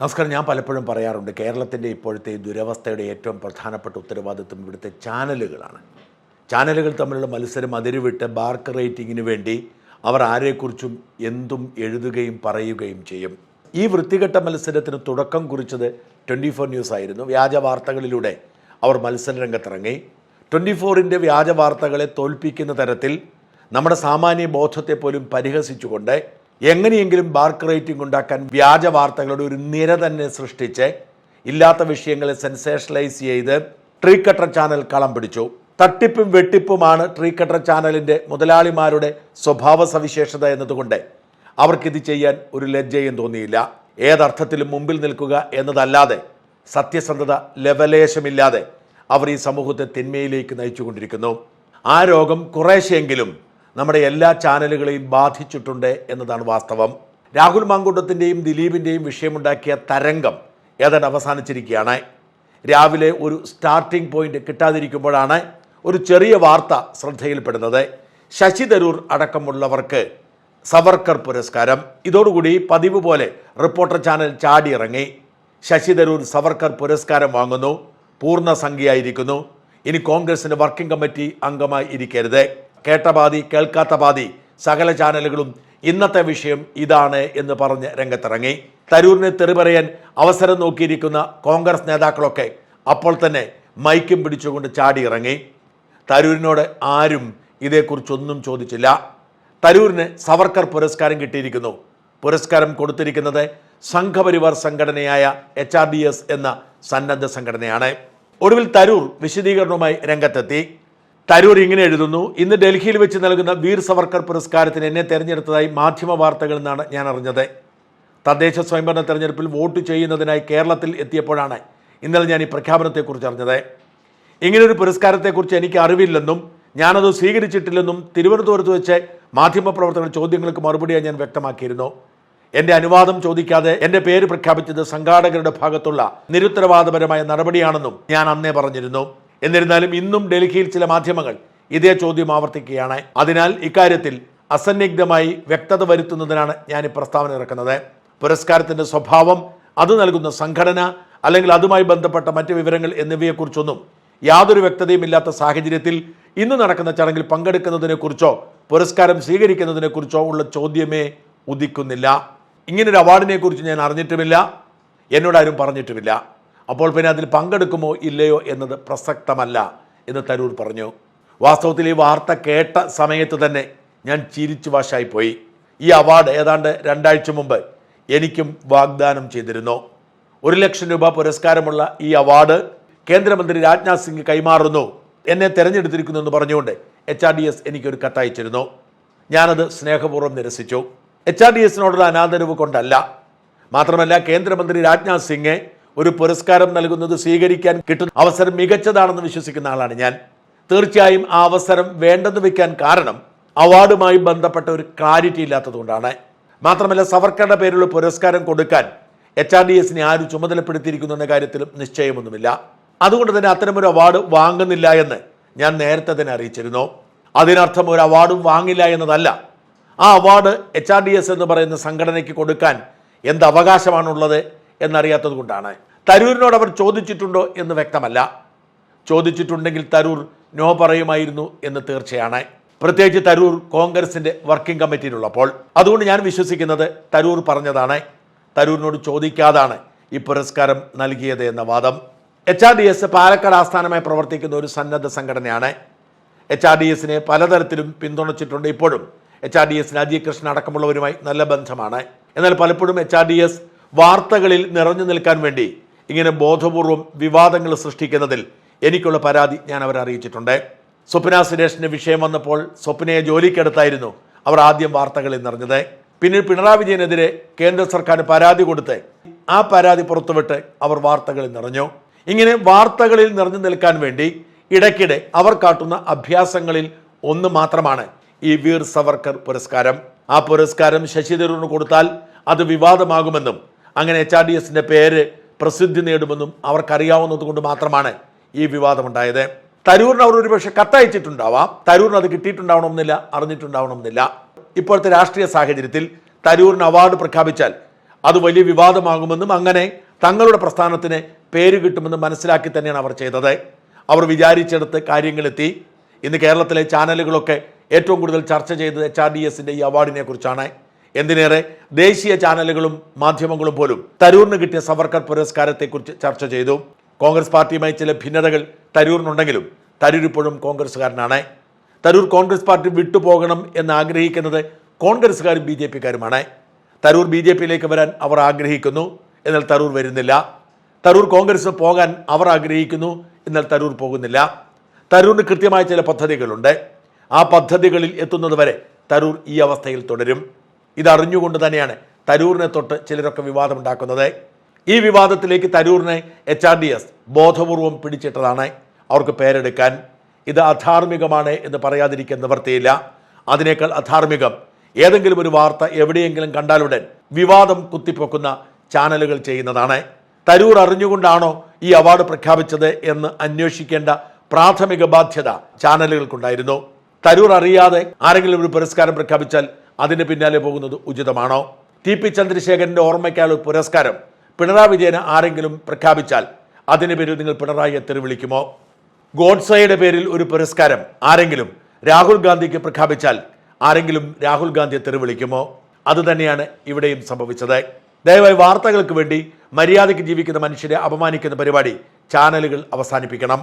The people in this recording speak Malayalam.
നമസ്കാരം ഞാൻ പലപ്പോഴും പറയാറുണ്ട് കേരളത്തിന്റെ ഇപ്പോഴത്തെ ദുരവസ്ഥയുടെ ഏറ്റവും പ്രധാനപ്പെട്ട ഉത്തരവാദിത്വം ഇവിടുത്തെ ചാനലുകളാണ്. ചാനലുകൾ തമ്മിലുള്ള മത്സരം അതിരുവിട്ട് ബാർക്ക് റേറ്റിങ്ങിന് വേണ്ടി അവർ ആരെക്കുറിച്ചും എന്തും എഴുതുകയും പറയുകയും ചെയ്യും. ഈ വൃത്തികെട്ട മത്സരത്തിന് തുടക്കം കുറിച്ചത് ട്വന്റി ഫോർ ന്യൂസ് ആയിരുന്നു. വ്യാജ വാർത്തകളിലൂടെ അവർ മത്സര രംഗത്തിറങ്ങി ട്വന്റി ഫോറിന്റെ വ്യാജ വാർത്തകളെ തോൽപ്പിക്കുന്ന തരത്തിൽ നമ്മുടെ സാമാന്യ ബോധത്തെ പോലും പരിഹസിച്ചുകൊണ്ട് എങ്ങനെയെങ്കിലും ബാർക്ക് റേറ്റിംഗ് ഉണ്ടാക്കാൻ വ്യാജ വാർത്തകളുടെ ഒരു നിര തന്നെ സൃഷ്ടിച്ച് ഇല്ലാത്ത വിഷയങ്ങളെ സെൻസേഷണലൈസ് ചെയ്ത് ട്രീ കട്ടർ ചാനൽ കളം പിടിച്ചു. തട്ടിപ്പും വെട്ടിപ്പുമാണ് ട്രീ കട്ടർ ചാനലിന്റെ മുതലാളിമാരുടെ സ്വഭാവ സവിശേഷത എന്നതുകൊണ്ട് അവർക്കിത് ചെയ്യാൻ ഒരു ലജ്ജയും തോന്നിയില്ല. ഏതർത്ഥത്തിലും മുമ്പിൽ നിൽക്കുക എന്നതല്ലാതെ സത്യസന്ധത ലവലേശമില്ലാതെ അവർ ഈ സമൂഹത്തെ തിന്മയിലേക്ക് നയിച്ചുകൊണ്ടിരിക്കുന്നു. ആ രോഗം കുറേശ്ശെങ്കിലും നമ്മുടെ എല്ലാ ചാനലുകളെയും ബാധിച്ചിട്ടുണ്ട് എന്നതാണ് വാസ്തവം. രാഹുൽ മാങ്കുണ്ടത്തിന്റെയും ദിലീപിന്റെയും വിഷയമുണ്ടാക്കിയ തരംഗം ഏതാണ്ട് അവസാനിച്ചിരിക്കുകയാണ്. രാവിലെ ഒരു സ്റ്റാർട്ടിംഗ് പോയിന്റ് കിട്ടാതിരിക്കുമ്പോഴാണ് ഒരു ചെറിയ വാർത്ത ശ്രദ്ധയിൽപ്പെടുന്നത്. ശശി തരൂർ അടക്കമുള്ളവർക്ക് സവർക്കർ പുരസ്കാരം. ഇതോടുകൂടി പതിവ് പോലെ റിപ്പോർട്ടർ ചാനൽ ചാടിയിറങ്ങി. ശശി തരൂർ സവർക്കർ പുരസ്കാരം വാങ്ങുന്നു. പൂർണസംഖ്യയായിരിക്കുന്നു. ഇനി കോൺഗ്രസിന്റെ വർക്കിംഗ് കമ്മിറ്റി അംഗമായി ഇരിക്കരുത്. കേട്ട പാതി കേൾക്കാത്ത പാതി സകല ചാനലുകളും ഇന്നത്തെ വിഷയം ഇതാണ് എന്ന് പറഞ്ഞ് രംഗത്തിറങ്ങി. തരൂരിനെ തെറി പറയാൻ അവസരം നോക്കിയിരിക്കുന്ന കോൺഗ്രസ് നേതാക്കളൊക്കെ അപ്പോൾ തന്നെ മൈക്കും പിടിച്ചുകൊണ്ട് ചാടിയിറങ്ങി. തരൂരിനോട് ആരും ഇതേക്കുറിച്ചൊന്നും ചോദിച്ചില്ല. തരൂരിന് സവർക്കർ പുരസ്കാരം കിട്ടിയിരിക്കുന്നു. പുരസ്കാരം കൊടുത്തിരിക്കുന്നത് സംഘപരിവാർ സംഘടനയായ എച്ച് ആർ ഡി എസ് എന്ന സന്നദ്ധ സംഘടനയാണ്. ഒടുവിൽ തരൂർ വിശദീകരണവുമായി രംഗത്തെത്തി. തരൂർ ഇങ്ങനെ എഴുതുന്നു ഇന്ന് ഡൽഹിയിൽ വെച്ച് നൽകുന്ന വീർ സവർക്കർ പുരസ്കാരത്തിന് എന്നെ തെരഞ്ഞെടുത്തതായി മാധ്യമ വാർത്തകളിൽ നിന്നാണ് ഞാൻ അറിഞ്ഞത്. തദ്ദേശ സ്വയംഭരണ തെരഞ്ഞെടുപ്പിൽ വോട്ട് ചെയ്യുന്നതിനായി കേരളത്തിൽ എത്തിയപ്പോഴാണ് ഇന്നലെ ഞാൻ ഈ പ്രഖ്യാപനത്തെക്കുറിച്ച് അറിഞ്ഞത്. ഇങ്ങനൊരു പുരസ്കാരത്തെക്കുറിച്ച് എനിക്ക് അറിവില്ലെന്നും ഞാനത് സ്വീകരിച്ചിട്ടില്ലെന്നും തിരുവനന്തപുരത്ത് വെച്ച് മാധ്യമപ്രവർത്തകരുടെ ചോദ്യങ്ങൾക്ക് മറുപടിയായി ഞാൻ വ്യക്തമാക്കിയിരുന്നു. എന്റെ അനുവാദം ചോദിക്കാതെ എന്റെ പേര് പ്രഖ്യാപിച്ചത് സംഘാടകരുടെ ഭാഗത്തുള്ള നിരുത്തരവാദപരമായ നടപടിയാണെന്നും ഞാൻ അന്നേ പറഞ്ഞിരുന്നു. എന്നിരുന്നാലും ഇന്നും ഡൽഹിയിൽ ചില മാധ്യമങ്ങൾ ഇതേ ചോദ്യം ആവർത്തിക്കുകയാണ്. അതിനാൽ ഇക്കാര്യത്തിൽ അസന്നിഗ്ധമായി വ്യക്തത വരുത്തുന്നതിനാണ് ഞാൻ ഈ പ്രസ്താവന ഇറക്കുന്നത്. പുരസ്കാരത്തിന്റെ സ്വഭാവം അത് നൽകുന്ന സംഘടന അല്ലെങ്കിൽ അതുമായി ബന്ധപ്പെട്ട മറ്റ് വിവരങ്ങൾ എന്നിവയെക്കുറിച്ചൊന്നും യാതൊരു വ്യക്തതയും ഇല്ലാത്ത സാഹചര്യത്തിൽ ഇന്ന് നടക്കുന്ന ചടങ്ങിൽ പങ്കെടുക്കുന്നതിനെക്കുറിച്ചോ പുരസ്കാരം സ്വീകരിക്കുന്നതിനെക്കുറിച്ചോ ഉള്ള ചോദ്യമേ ഉദിക്കുന്നില്ല. ഇങ്ങനൊരു അവാർഡിനെക്കുറിച്ച് ഞാൻ അറിഞ്ഞിട്ടുമില്ല. എന്നോടാരും പറഞ്ഞിട്ടുമില്ല. അപ്പോൾ പിന്നെ അതിൽ പങ്കെടുക്കുമോ ഇല്ലയോ എന്നത് പ്രസക്തമല്ല എന്ന് തരൂർ പറഞ്ഞു. വാസ്തവത്തിൽ ഈ വാർത്ത കേട്ട സമയത്ത് തന്നെ ഞാൻ ചിരിച്ചു വാശായിപ്പോയി. ഈ അവാർഡ് ഏതാണ്ട് രണ്ടാഴ്ച മുമ്പ് എനിക്കും വാഗ്ദാനം ചെയ്തിരുന്നു. ഒരു ലക്ഷം രൂപ പുരസ്കാരമുള്ള ഈ അവാർഡ് കേന്ദ്രമന്ത്രി രാജ്നാഥ് സിംഗ് കൈമാറുന്നു. എന്നെ തിരഞ്ഞെടുത്തിരിക്കുന്നു എന്ന് പറഞ്ഞുകൊണ്ട് എച്ച് ആർ ഡി എസ് എനിക്കൊരു കത്തയച്ചിരുന്നു. ഞാനത് സ്നേഹപൂർവം നിരസിച്ചു. എച്ച് ആർ ഡി എസിനോടുള്ള അനാദരവ് കൊണ്ടല്ല. മാത്രമല്ല കേന്ദ്രമന്ത്രി രാജ്നാഥ് സിംഗ് ഒരു പുരസ്കാരം നൽകുന്നത് സ്വീകരിക്കാൻ കിട്ടുന്ന അവസരം മികച്ചതാണെന്ന് വിശ്വസിക്കുന്ന ആളാണ് ഞാൻ. തീർച്ചയായും ആ അവസരം വേണ്ടെന്ന് വെക്കാൻ കാരണം അവാർഡുമായി ബന്ധപ്പെട്ട ഒരു ക്ലാരിറ്റി ഇല്ലാത്തതുകൊണ്ടാണ്. മാത്രമല്ല സവർക്കറുടെ പേരിലുള്ള പുരസ്കാരം കൊടുക്കാൻ എച്ച് ആർ ഡി എസിനെ ആരും ചുമതലപ്പെടുത്തിയിരിക്കുന്നു എന്ന കാര്യത്തിലും നിശ്ചയമൊന്നുമില്ല. അതുകൊണ്ട് തന്നെ അത്തരമൊരു അവാർഡ് വാങ്ങുന്നില്ല എന്ന് ഞാൻ നേരത്തെ തന്നെ അറിയിച്ചിരുന്നു. അതിനർത്ഥം ഒരു അവാർഡും വാങ്ങില്ല എന്നതല്ല. ആ award H R D S എന്ന് പറയുന്ന സംഘടനയ്ക്ക് കൊടുക്കാൻ എന്ത് അവകാശമാണുള്ളത് എന്നറിയാത്തത് കൊണ്ടാണ് തരൂരിനോട് അവർ ചോദിച്ചിട്ടുണ്ടോ എന്ന് വ്യക്തമല്ല. ചോദിച്ചിട്ടുണ്ടെങ്കിൽ തരൂർ നോ പറയുമായിരുന്നു എന്ന് തീർച്ചയാണ്. പ്രത്യേകിച്ച് തരൂർ കോൺഗ്രസിന്റെ വർക്കിംഗ് കമ്മിറ്റിയിലുള്ളപ്പോൾ. അതുകൊണ്ട് ഞാൻ വിശ്വസിക്കുന്നത് തരൂർ പറഞ്ഞതാണ്. തരൂരിനോട് ചോദിക്കാതാണ് ഈ പുരസ്കാരം നൽകിയത് എന്ന വാദം. H R D S Palakkad ആസ്ഥാനമായി പ്രവർത്തിക്കുന്ന ഒരു സന്നദ്ധ സംഘടനയാണ്. എച്ച് ആർ ഡി എസിനെ പലതരത്തിലും പിന്തുണച്ചിട്ടുണ്ട് ഇപ്പോഴും. എച്ച് ആർ ഡി എസിന് അജയ് കൃഷ്ണൻ അടക്കമുള്ളവരുമായി നല്ല ബന്ധമാണ്. എന്നാൽ പലപ്പോഴും എച്ച് ആർ ഡി എസ് വാർത്തകളിൽ നിറഞ്ഞു നിൽക്കാൻ വേണ്ടി ഇങ്ങനെ ബോധപൂർവം വിവാദങ്ങൾ സൃഷ്ടിക്കുന്നതിൽ എനിക്കുള്ള പരാതി ഞാൻ അവരെ അറിയിച്ചിട്ടുണ്ട്. സ്വപ്ന സുരേഷിന്റെ വിഷയം വന്നപ്പോൾ സ്വപ്നയെ ജോലിക്കെടുത്തായിരുന്നു അവർ ആദ്യം വാർത്തകളിൽ നിറഞ്ഞത്. പിന്നീട് പിണറായി വിജയനെതിരെ കേന്ദ്ര സർക്കാർ പരാതി കൊടുത്ത് ആ പരാതി പുറത്തുവിട്ട് അവർ വാർത്തകളിൽ നിറഞ്ഞു. ഇങ്ങനെ വാർത്തകളിൽ നിറഞ്ഞു നിൽക്കാൻ വേണ്ടി ഇടയ്ക്കിടെ അവർ കാട്ടുന്ന അഭ്യാസങ്ങളിൽ ഒന്ന് മാത്രമാണ് ഈ വീർ സവർക്കർ പുരസ്കാരം. ആ പുരസ്കാരം ശശി തരൂരിന് കൊടുത്താൽ അത് വിവാദമാകുമെന്നും അങ്ങനെ എച്ച് ആർ ഡി എസിന്റെ പേര് പ്രസിദ്ധി നേടുമെന്നും അവർക്കറിയാവുന്നത് കൊണ്ട് മാത്രമാണ് ഈ വിവാദമുണ്ടായത്. തരൂരിന് അവർ ഒരുപക്ഷെ കത്തയച്ചിട്ടുണ്ടാവാം. തരൂരിന് അത് കിട്ടിയിട്ടുണ്ടാവണമെന്നില്ല അറിഞ്ഞിട്ടുണ്ടാവണമെന്നില്ല. ഇപ്പോഴത്തെ രാഷ്ട്രീയ സാഹചര്യത്തിൽ തരൂരിന് അവാർഡ് പ്രഖ്യാപിച്ചാൽ അത് വലിയ വിവാദമാകുമെന്നും അങ്ങനെ തങ്ങളുടെ പ്രസ്ഥാനത്തിന് പേര് കിട്ടുമെന്നും മനസ്സിലാക്കി തന്നെയാണ് അവർ ചെയ്തത്. അവർ വിചാരിച്ചെടുത്ത് കാര്യങ്ങളെത്തി. ഇന്ന് കേരളത്തിലെ ചാനലുകളൊക്കെ ഏറ്റവും കൂടുതൽ ചർച്ച ചെയ്തത് എച്ച് ആർ ഡി എസിന്റെ ഈ അവാർഡിനെ കുറിച്ചാണ്. എന്തിനേറെ? ദേശീയ ചാനലുകളും മാധ്യമങ്ങളും പോലും തരൂറിന് കിട്ടിയ സവർക്കർ പുരസ്കാരത്തെക്കുറിച്ച് ചർച്ച ചെയ്തു. കോൺഗ്രസ് പാർട്ടിയുമായി ചില ഭിന്നതകൾ തരൂറിനുണ്ടെങ്കിലും തരൂർ ഇപ്പോഴും കോൺഗ്രസ്സുകാരനാണ്. തരൂർ കോൺഗ്രസ് പാർട്ടി വിട്ടുപോകണം എന്ന് ആഗ്രഹിക്കുന്നത് കോൺഗ്രസ്സുകാരും ബി ജെ പിക്കാരുമാണ്. തരൂർ ബി ജെ പിയിലേക്ക് വരാൻ അവർ ആഗ്രഹിക്കുന്നു എന്നാൽ തരൂർ വരുന്നില്ല. തരൂർ കോൺഗ്രസ് പോകാൻ അവർ ആഗ്രഹിക്കുന്നു എന്നാൽ തരൂർ പോകുന്നില്ല. തരൂറിന് കൃത്യമായ ചില പദ്ധതികളുണ്ട്. ആ പദ്ധതികളിൽ എത്തുന്നത് വരെ തരൂർ ഈ അവസ്ഥയിൽ തുടരും. ഇതറിഞ്ഞുകൊണ്ട് തന്നെയാണ് തരൂറിനെ തൊട്ട് ചിലരൊക്കെ വിവാദമുണ്ടാക്കുന്നത്. ഈ വിവാദത്തിലേക്ക് തരൂറിനെ എച്ച് ആർ ഡി എസ് ബോധപൂർവം പിടിച്ചിട്ടതാണ് അവർക്ക് പേരെടുക്കാൻ. ഇത് അധാർമികമാണ് എന്ന് പറയാതിരിക്കാൻ നിവർത്തിയില്ല. അതിനേക്കാൾ അധാർമികം ഏതെങ്കിലും ഒരു വാർത്ത എവിടെയെങ്കിലും കണ്ടാലുടൻ വിവാദം കുത്തിപ്പൊക്കുന്ന ചാനലുകൾ ചെയ്യുന്നതാണ്. തരൂർ അറിഞ്ഞുകൊണ്ടാണോ ഈ അവാർഡ് പ്രഖ്യാപിച്ചത് എന്ന് അന്വേഷിക്കേണ്ട പ്രാഥമിക ബാധ്യത ചാനലുകൾക്കുണ്ടായിരുന്നു. തരൂർ അറിയാതെ ആരെങ്കിലും ഒരു പുരസ്കാരം പ്രഖ്യാപിച്ചാൽ അതിന് പിന്നാലെ പോകുന്നത് ഉചിതമാണോ? ടി പി ചന്ദ്രശേഖരന്റെ ഓർമ്മയ്ക്കായുള്ള പുരസ്കാരം പിണറായി വിജയന് ആരെങ്കിലും പ്രഖ്യാപിച്ചാൽ അതിന് പേരിൽ നിങ്ങൾ പിണറായിയെ തെരുവിളിക്കുമോ? ഗോഡ്സയുടെ പേരിൽ ഒരു പുരസ്കാരം ആരെങ്കിലും രാഹുൽ ഗാന്ധിക്ക് പ്രഖ്യാപിച്ചാൽ ആരെങ്കിലും രാഹുൽ ഗാന്ധിയെ തെരുവിളിക്കുമോ? അതുതന്നെയാണ് ഇവിടെയും സംഭവിച്ചത്. ദയവായി വാർത്തകൾക്ക് വേണ്ടി മര്യാദയ്ക്ക് ജീവിക്കുന്ന മനുഷ്യരെ അപമാനിക്കുന്ന പരിപാടി ചാനലുകൾ അവസാനിപ്പിക്കണം.